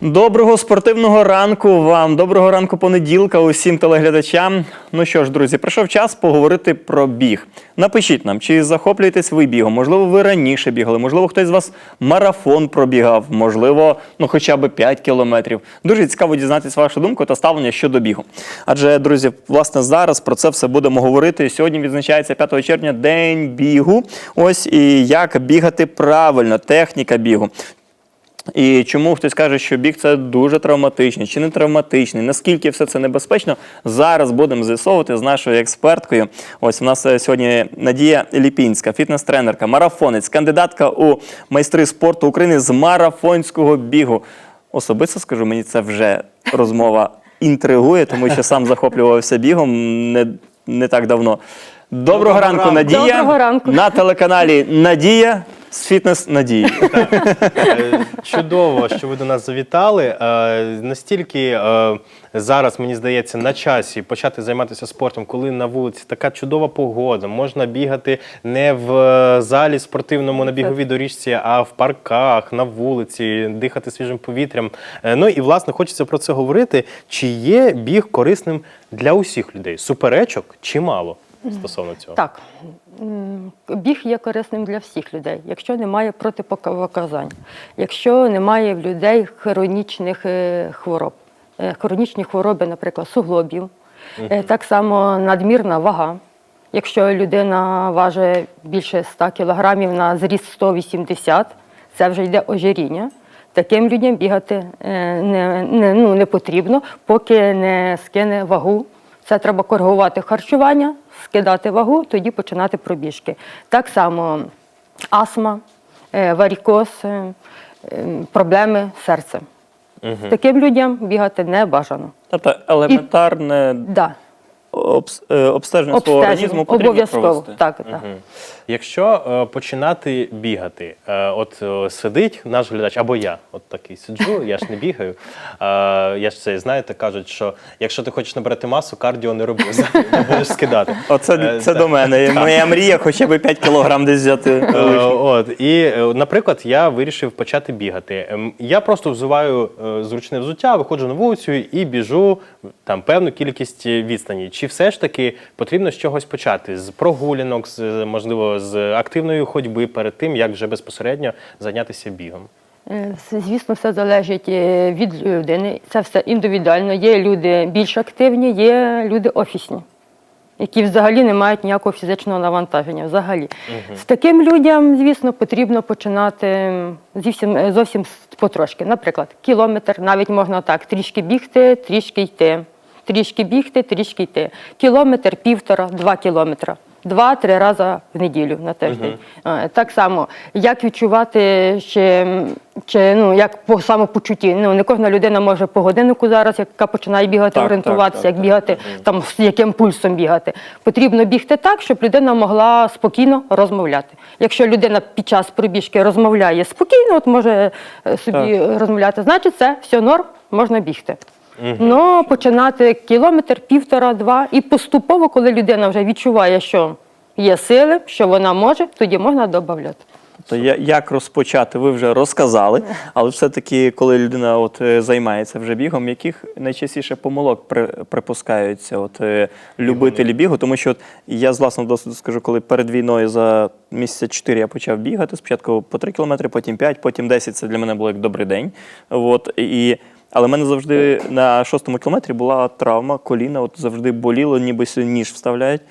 Доброго спортивного ранку вам, доброго ранку понеділка усім телеглядачам. Ну що ж, друзі, прийшов час поговорити про біг. Напишіть нам, чи захоплюєтесь ви бігом? Можливо, ви раніше бігали, можливо, хтось з вас марафон пробігав, можливо, ну хоча б 5 кілометрів. Дуже цікаво дізнатися вашу думку та ставлення щодо бігу. Адже, друзі, власне, зараз про це все будемо говорити. Сьогодні відзначається 5 червня день бігу. Ось і як бігати правильно, техніка бігу. І чому хтось каже, що біг це дуже травматичний чи не травматичний, наскільки все це небезпечно, зараз будемо з'ясовувати з нашою експерткою. Ось у нас е, сьогодні Надія Ліпінська, фітнес-тренерка, марафонець, кандидатка у майстри спорту України з марафонського бігу. Особисто скажу, мені це вже розмова інтригує, тому що сам захоплювався бігом не, не так давно. Доброго, Доброго ранку, ранку. Надія. Доброго ранку. На телеканалі Надія з фітнес Надії. Е, Чудово, що ви до нас завітали. Е, Настільки е, зараз, мені здається, на часі почати займатися спортом, коли на вулиці така чудова погода, можна бігати не в залі спортивному на біговій доріжці, а в парках, на вулиці, дихати свіжим повітрям. Е, Ну і власне хочеться про це говорити. Чи є біг корисним для усіх людей? Суперечок чи мало стосовно цього? Так, біг є корисним для всіх людей, якщо немає протипоказань, якщо немає в людей хронічних е, хвороб, Е, хронічні хвороби, наприклад, суглобів, Е, так само надмірна вага. Якщо людина важить більше 100 кілограмів на зріст 180, це вже йде ожиріння. Таким людям бігати не, не, ну, не потрібно, поки не скине вагу. Це треба коригувати харчування, скидати вагу, тоді починати пробіжки. Так само астма, е, варікоз, е, проблеми з серцем. Таким людям бігати не бажано. Тобто елементарне Да. обс- е, обстеження свого організму потрібно обов'язково. провести. Так, так. Якщо е, починати бігати, е, от е, сидить наш глядач, або я, от такий сиджу, я ж не бігаю. Я ж це знаєте, кажуть, що якщо ти хочеш набрати масу, кардіо не роби, не будеш скидати. Оце це до мене. Моя мрія хоча б 5 кілограм десь взяти. От і, наприклад, я вирішив почати бігати. Ем, Я просто взуваю зручне взуття, виходжу на вулицю і біжу там певну кількість відстані. Чи все ж таки потрібно з чогось почати? З прогулянок, з можливо, з активної ходьби перед тим, як вже безпосередньо зайнятися бігом? Е, Звісно, все залежить е, від людини. Це все індивідуально. Є люди більш активні, є люди офісні, які взагалі не мають ніякого фізичного навантаження. Взагалі. З таким людям, звісно, потрібно починати зовсім, е, зовсім потрошки. Наприклад, кілометр, навіть можна так, трішки бігти, трішки йти. Трішки бігти, трішки йти. Кілометр, півтора, два кілометра. Два-три рази в неділю на тиждень. Е, Так само, як відчувати, чи, чи ну, як по самопочутті. Ну, не кожна людина може по годиннику зараз, яка починає бігати, Так, орієнтуватися, так, як так, бігати, там, з яким пульсом бігати. Потрібно бігти так, щоб людина могла спокійно розмовляти. Якщо людина під час пробіжки розмовляє спокійно, от може е, собі розмовляти, значить це все норм, можна бігти. Ну, починати кілометр, півтора, два. І поступово, коли людина вже відчуває, що є сили, що вона може, тоді можна додати. То я- як розпочати, ви вже розказали, але все-таки, коли людина от е, займається вже бігом, яких найчастіше помилок при, припускаються от, е, любителі бігу, тому що от, я з власного досвіду скажу, коли перед війною за місяця 4 я почав бігати, спочатку по 3 кілометри, потім 5, потім 10, це для мене було як добрий день. От, і, але в мене завжди на шостому кілометрі була травма, коліна, от завжди боліло, ніби ніж вставляють.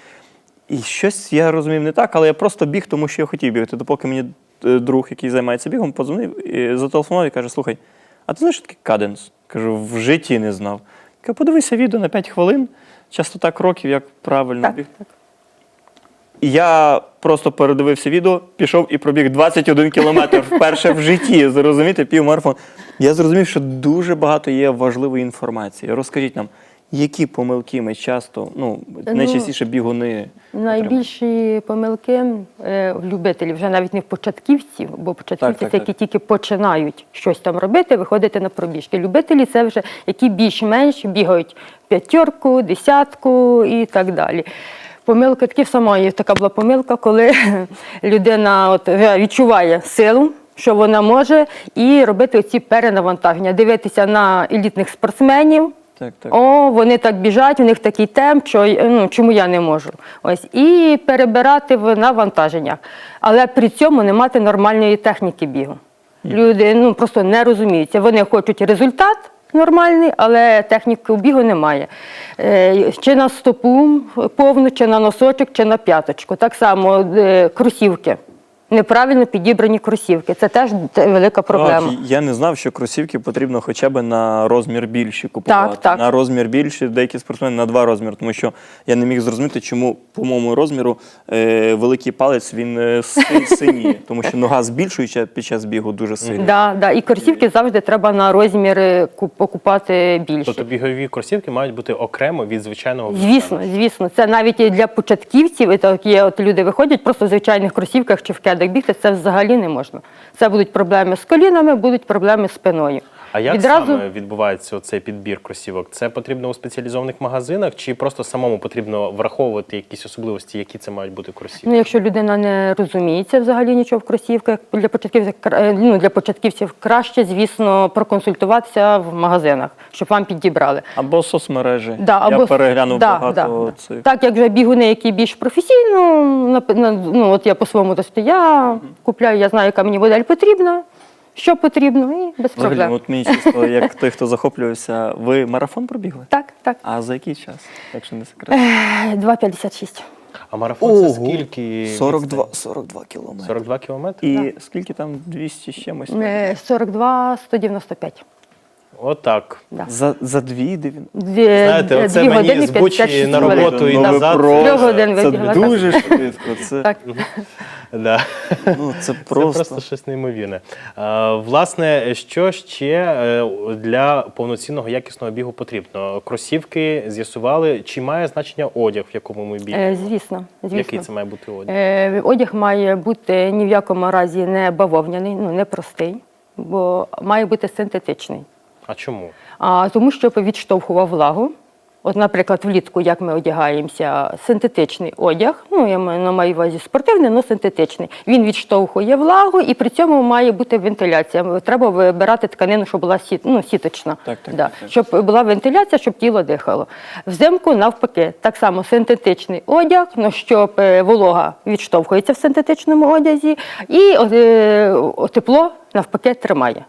І щось я розумів не так, але я просто біг, тому що я хотів бігати. Допоки мені е, друг, який займається бігом, подзвонив і зателефонував і каже: слухай, а ти знаєш, що таке каденс? Кажу, в житті не знав. Каже, подивися відео на 5 хвилин, частота кроків, як правильно Так, бігти. Я просто передивився відео, пішов і пробіг 21 кілометр вперше в житті. Зрозуміти, півмарафон. Я зрозумів, що дуже багато є важливої інформації. Розкажіть нам, які помилки ми часто, ну, найчастіше бігуни. Найбільші помилки е, в любителів, вже навіть не в початківців, бо початківці так, це так. які тільки починають щось там робити, виходити на пробіжки. Любителі це вже які більш-менш бігають п'ятерку, десятку і так далі. Помилка такі сама є така була помилка, коли людина от, вже відчуває силу, що вона може, і робити ці перенавантаження, дивитися на елітних спортсменів. Так, так. О, вони так біжать, у них такий темп, що ну, чому я не можу. Ось і перебирати в навантаженнях, але при цьому не мати нормальної техніки бігу. Люди ну просто не розуміються. Вони хочуть результат нормальний, але техніки бігу немає. Е, чи на стопу повну, чи на носочок, чи на п'яточку. Так само е, кросівки. Неправильно підібрані кросівки. Це теж те- велика проблема. Так, я не знав, що кросівки потрібно хоча б на розмір більші купувати. Так, так. На розмір більші, деякі спортсмени на два розміри, тому що я не міг зрозуміти, чому по моєму розміру е, великий палець він е, синіє, тому що нога збільшується під час бігу дуже сильно. Да, да. І кросівки завжди треба на розміри куп- покупати більше. Тобто бігові кросівки мають бути окремо від звичайного Звісно, звісно, це навіть і для початківців, і такі от люди виходять просто в звичайних кросівках чи в кедах бігти, це взагалі не можна. Це будуть проблеми з колінами, будуть проблеми з спиною. А як Відразу саме відбувається цей підбір кросівок? Це потрібно у спеціалізованих магазинах, чи просто самому потрібно враховувати якісь особливості, які це мають бути кросівки? Ну, якщо людина не розуміється взагалі нічого в кросівках, для початківців кра- ну, для початківців краще, звісно, проконсультуватися в магазинах, щоб вам підібрали. Або соцмережі. Да, або... я переглянув да, багато да. цих. Так, як вже бігуни, які більш професійно, нап- на- ну от я по своєму досвіду, я купляю, я знаю, яка мені модель потрібна, що потрібно, і без Взагалі, проблем. от мені чисто, як той, хто захоплювався, ви марафон пробігли? Так, так. А за який час, якщо не секрет? Е, 2,56. А марафон це скільки? 42, відстань? 42 кілометри. 42 кілометри? І скільки там 200 з чимось? Е, 42, 195. Отак. Да. За, за дві дивін. Дві, Знаєте, дві оце години мені з Бучі 56 на роботу і Ну, назад. просто- Це дуже швидко. Це, Так. Да. ну, це Це просто. просто щось неймовірне. Е, власне, що ще е, для повноцінного якісного бігу потрібно? Кросівки з'ясували, чи має значення одяг, в якому ми бігаємо? Е, звісно, звісно. Який це має бути одяг? Е, Одяг має бути ні в якому разі не бавовняний, ну не простий, бо має бути синтетичний. А чому? А тому, щоб відштовхував влагу. От, наприклад, влітку, як ми одягаємося, синтетичний одяг, ну я маю на маю увазі спортивний, але синтетичний. Він відштовхує влагу і при цьому має бути вентиляція. Треба вибирати тканину, щоб була сіт, ну, сіточна. Так, так, да. так, так. Щоб була вентиляція, щоб тіло дихало. Взимку навпаки, так само синтетичний одяг, ну, щоб е, волога відштовхується в синтетичному одязі, і е, тепло навпаки тримає.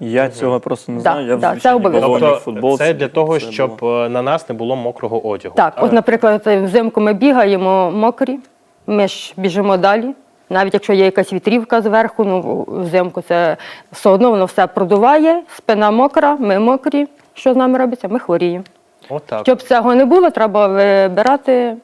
Я цього просто не Да, знаю. Я в да, це обов'язково. Тобто футболці. це для того, Це щоб було. е, на нас не було мокрого одягу. Так, от, наприклад, взимку ми бігаємо мокрі, ми ж біжимо далі. Навіть якщо є якась вітрівка зверху, ну взимку це все одно воно все продуває, спина мокра, ми мокрі. Що з нами робиться? Ми хворіємо. Отак. Щоб цього не було, треба вибирати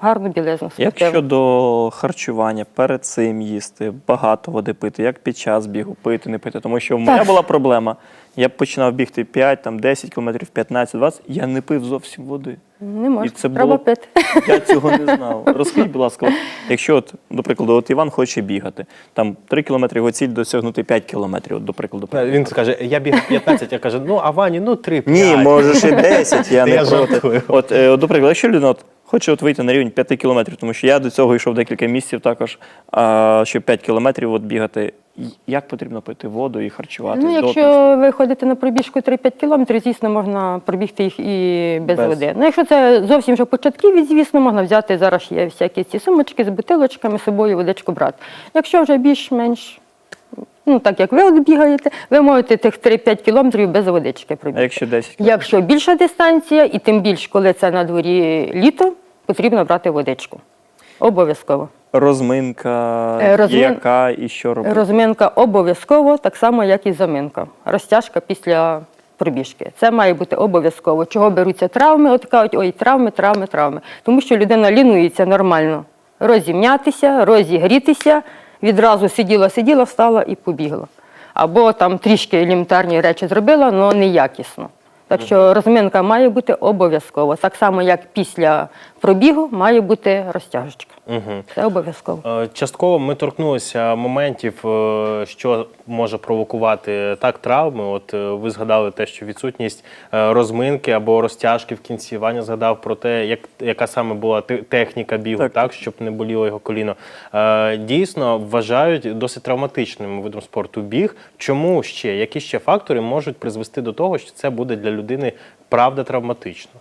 гарну білизну. Як спортивну. щодо харчування, перед цим їсти, багато води пити, як під час бігу пити, не пити. Тому що в мене Так. була проблема. Я починав бігти 5, там, 10 кілометрів, 15, 20, я не пив зовсім води. Не можна, І це треба було- пити. Я цього не знав. Розкажіть, будь ласка, якщо, от, до прикладу, от Іван хоче бігати, там 3 кілометри його ціль досягнути 5 кілометрів, от, до прикладу. Е, Він скаже, я бігав 15, я кажу, ну а Вані, ну 3 Ні, можеш і 10, я Та не я проти. От, е, от, до прикладу, якщо людина от, хоче от вийти на рівень 5 кілометрів, тому що я до цього йшов декілька місяців також, а, щоб 5 кілометрів от бігати, як потрібно пити воду і харчувати? Ну, якщо ви ходите на пробіжку 3-5 кілометрів, звісно, можна пробігти їх і без, Без. води. Ну, якщо це зовсім вже початківець, звісно, можна взяти зараз є всякі ці сумочки з бутилочками, з собою водичку брати. Якщо вже більш-менш, ну так як ви от бігаєте, ви можете тих 3-5 кілометрів без водички А якщо 10 Якщо більша дистанція, і тим більше, коли це на дворі літо, потрібно брати водичку. Обов'язково. розминка, Е, розмин- яка і що робити? Розминка обов'язково, так само, як і заминка. Розтяжка після пробіжки. Це має бути обов'язково. Чого беруться травми? От кажуть, ой, травми, травми, травми. Тому що людина лінується нормально. Розімнятися, розігрітися, відразу сиділа, сиділа, встала і побігла. Або там трішки елементарні речі зробила, але неякісно. Так що розминка має бути обов'язково. Так само, як після пробігу має бути розтяжечка. Угу. Це обов'язково. Е, Частково ми торкнулися моментів, е, що може провокувати так травми. От е, ви згадали те, що відсутність розминки або розтяжки в кінці. Ваня згадав про те, як, яка саме була техніка бігу, так. Так. щоб не боліло його коліно. Дійсно вважають досить травматичним видом спорту біг. Чому ще? Які ще фактори можуть призвести до того, що це буде для людини правда травматично?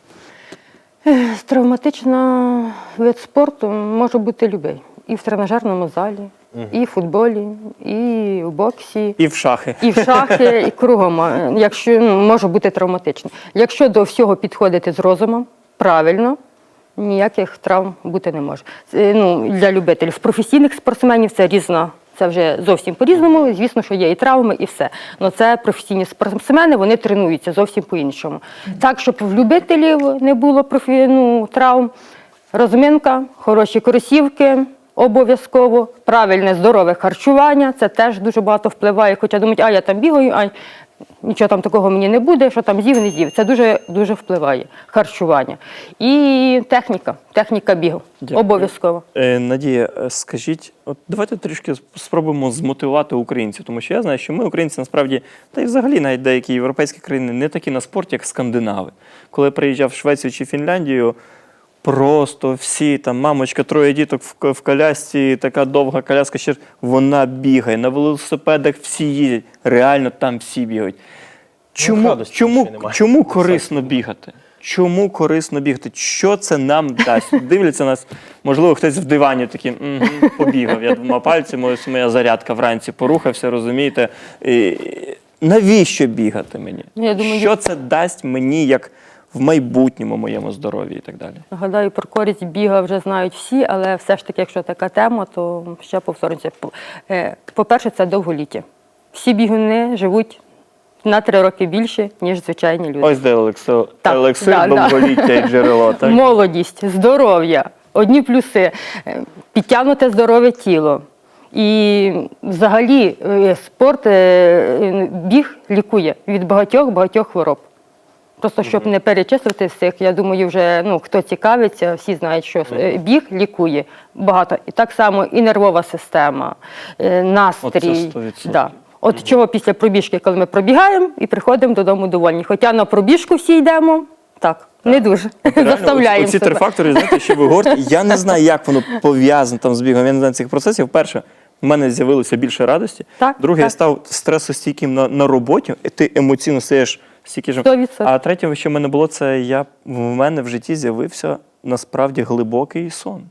Травматична вид спорту може бути любий. І в тренажерному залі, і в футболі, і в боксі. І в шахи. І в шахи, і кругом, е, якщо ну, може бути травматично. Якщо до всього підходити з розумом, правильно, ніяких травм бути не може. Це, ну, для любителів. В професійних спортсменів це різно. Це вже зовсім по-різному. Звісно, що є і травми, і все. Але це професійні спортсмени, вони тренуються зовсім по-іншому. Так, щоб в любителів не було профі... ну, травм, розминка, хороші кросівки, обов'язково, правильне здорове харчування, це теж дуже багато впливає. Хоча думають, а я там бігаю, а нічого там такого мені не буде, що там з'їв, не з'їв. Це дуже дуже впливає харчування. І техніка, техніка бігу. Обов'язково. Е, Надія, е, скажіть, от давайте трішки спробуємо змотивувати українців, тому що я знаю, що ми, українці, насправді, та й взагалі навіть деякі європейські країни не такі на спорт, як скандинави. Коли я приїжджав в Швецію чи Фінляндію, просто всі там, мамочка, троє діток в, в колясці, така довга коляска, ще вона бігає. На велосипедах всі їздять. Реально там всі бігають. Чому, радості чому, немає. чому корисно бігати? Чому корисно бігати? Що це нам дасть? Дивляться нас, можливо, хтось в дивані такий «Мгм, побігав. Я двома пальцями, ось моя зарядка вранці порухався, розумієте? І, навіщо бігати мені? Ну, я думаю, що це дасть мені як в майбутньому моєму здоров'ї і так далі? Гадаю, про користь біга вже знають всі, але все ж таки, якщо така тема, то ще повторюся. По- е, По-перше, це довголіття. Всі бігуни живуть на три роки більше, ніж звичайні люди. Ось де елексир, Так, елексир да, да. довголіття і джерело. Так? Молодість, здоров'я, одні плюси, е, підтягнуте здорове тіло. І взагалі е, спорт, біг лікує від багатьох багатьох хвороб. Просто щоб не перечислити всіх, я думаю, вже ну, хто цікавиться, всі знають, що е, біг лікує багато. І так само і нервова система, е, настрій. Оце 100%. Да. От чого після пробіжки, коли ми пробігаємо і приходимо додому довольні. Хоча на пробіжку всі йдемо, так, не дуже. Заставляємо. Оці три фактори, знаєте, що ви говорите. Я не знаю, як воно пов'язано там з бігом. Я не знаю цих процесів. Перше, в мене з'явилося більше радості. Так, Друге, я став стресостійким на, на роботі, і ти емоційно стаєш стільки ж. Сто відсотків. А третє, що в мене було, це я в мене в житті з'явився насправді глибокий сон.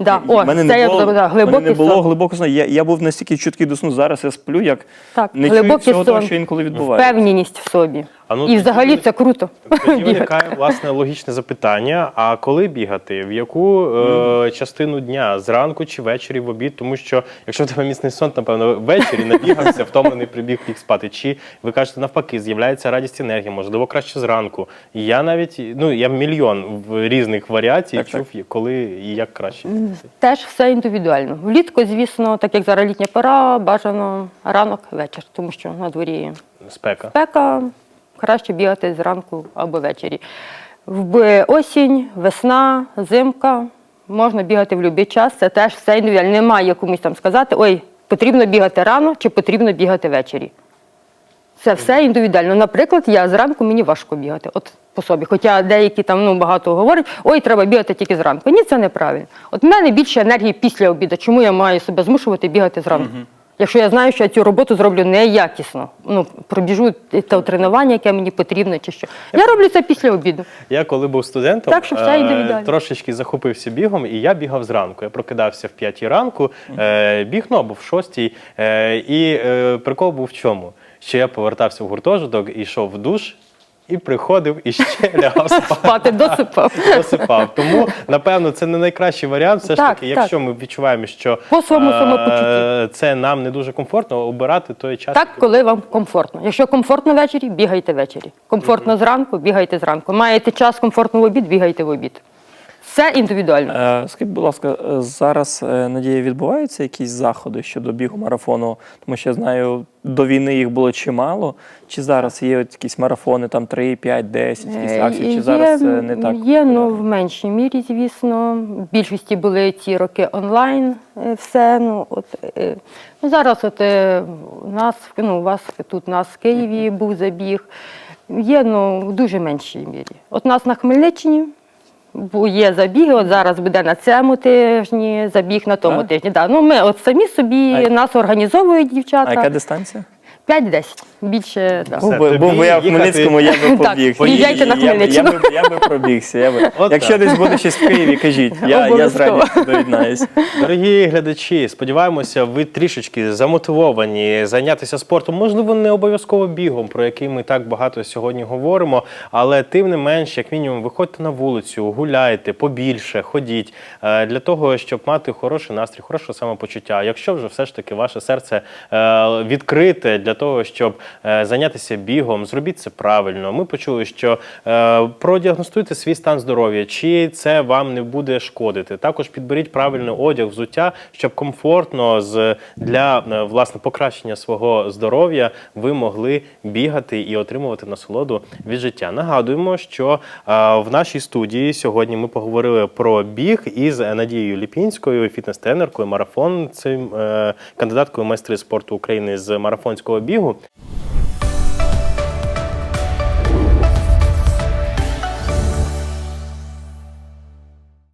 Да. О, мене це не я було, да, глибокий мене не було сон. глибокого сну. Я, я був настільки чуткий до сну. Зараз я сплю, як Так, не чую глибокий всього того, сон. що інколи відбувається. Впевненість в собі. А ну, і взагалі це круто. Тоді виникає власне логічне запитання: а коли бігати? В яку е, частину дня? Зранку чи ввечері в обід? Тому що якщо в тебе міцний сон, напевно, ввечері набігався, втомлений прибіг ліг спати. Чи ви кажете навпаки, з'являється радість енергія, можливо, краще зранку. І я навіть ну я мільйон в різних варіацій Так, чув, коли і як краще. Теж все індивідуально. Влітку, звісно, так як зараз літня пора, бажано ранок, вечір, тому що на дворі Спека. спека, краще бігати зранку або ввечері. В осінь, весна, зимка, можна бігати в будь-який час, це теж все індивідуально. Немає комусь там сказати, ой, потрібно бігати рано чи потрібно бігати ввечері. Це все індивідуально. Наприклад, я зранку мені важко бігати, от по собі. Хоча деякі там ну, багато говорять, ой, треба бігати тільки зранку. Ні, це неправильно. От в мене більше енергії після обіду. Чому я маю себе змушувати бігати зранку? Якщо я знаю, що я цю роботу зроблю неякісно, ну пробіжу те тренування, яке мені потрібно, чи що. Я роблю це після обіду. Я коли був студентом, Так що все е, індивідуально. трошечки захопився бігом, і я бігав зранку. Я прокидався в п'ятій ранку, е, біг ну, або в шостій. Е, і прикол був в чому? Що я повертався в гуртожиток, і йшов в душ і приходив і ще лягав спати. Спати досипав. Досипав. Тому, напевно, це не найкращий варіант. Все ж Так, таки, так. якщо ми відчуваємо, що По своєму е, самопочутті. це нам не дуже комфортно, обирати той час. Так, коли вам комфортно. Якщо комфортно ввечері, бігайте ввечері. Комфортно зранку, бігайте зранку. Маєте час комфортно в обід, бігайте в обід. Все індивідуально. Е, Скажіть, будь ласка, е, зараз е, Надія відбуваються якісь заходи щодо бігу марафону? Тому що я знаю, до війни їх було чимало. Чи зараз є от якісь марафони, там 3, 5, 10, якісь акції, чи є- зараз не так? Є, ну в меншій мірі, звісно. В більшості були ці роки онлайн все. Ну, от, ну, зараз от, у нас, ну, у вас тут у нас в Києві був забіг. Є ну, в дуже меншій мірі. От у нас на Хмельниччині є забіги, от зараз буде на цьому тижні, забіг на тому тижні. Да. Ну, ми от самі собі, А- нас організовують А яка дистанція? 5-10. Більше, да. Був би я в їхати- Хмельницькому, я би Так, побіг. поїдьте на Я Я, би, я би пробігся. Я би. От Якщо так. десь буде щось в Києві, кажіть. Я, я з радістю доєднаюсь. Дорогі глядачі, сподіваємося, ви трішечки замотивовані зайнятися спортом. Можливо, не обов'язково бігом, про який ми так багато сьогодні говоримо. Але тим не менш, як мінімум, виходьте на вулицю, гуляйте побільше, ходіть е, для того, щоб мати хороший настрій, хороше самопочуття. Якщо вже все ж таки ваше серце е, відкрите для того, щоб е, зайнятися бігом, зробіть це правильно. Ми почули, що е, продіагностуйте свій стан здоров'я, чи це вам не буде шкодити. Також підберіть правильний одяг, взуття, щоб комфортно з для е, власне покращення свого здоров'я ви могли бігати і отримувати насолоду від життя. Нагадуємо, що в нашій студії сьогодні ми поговорили про біг із Надією Ліпінською, фітнес-тренеркою, марафонцем, кандидаткою майстри спорту України з марафонського бігу пробігу.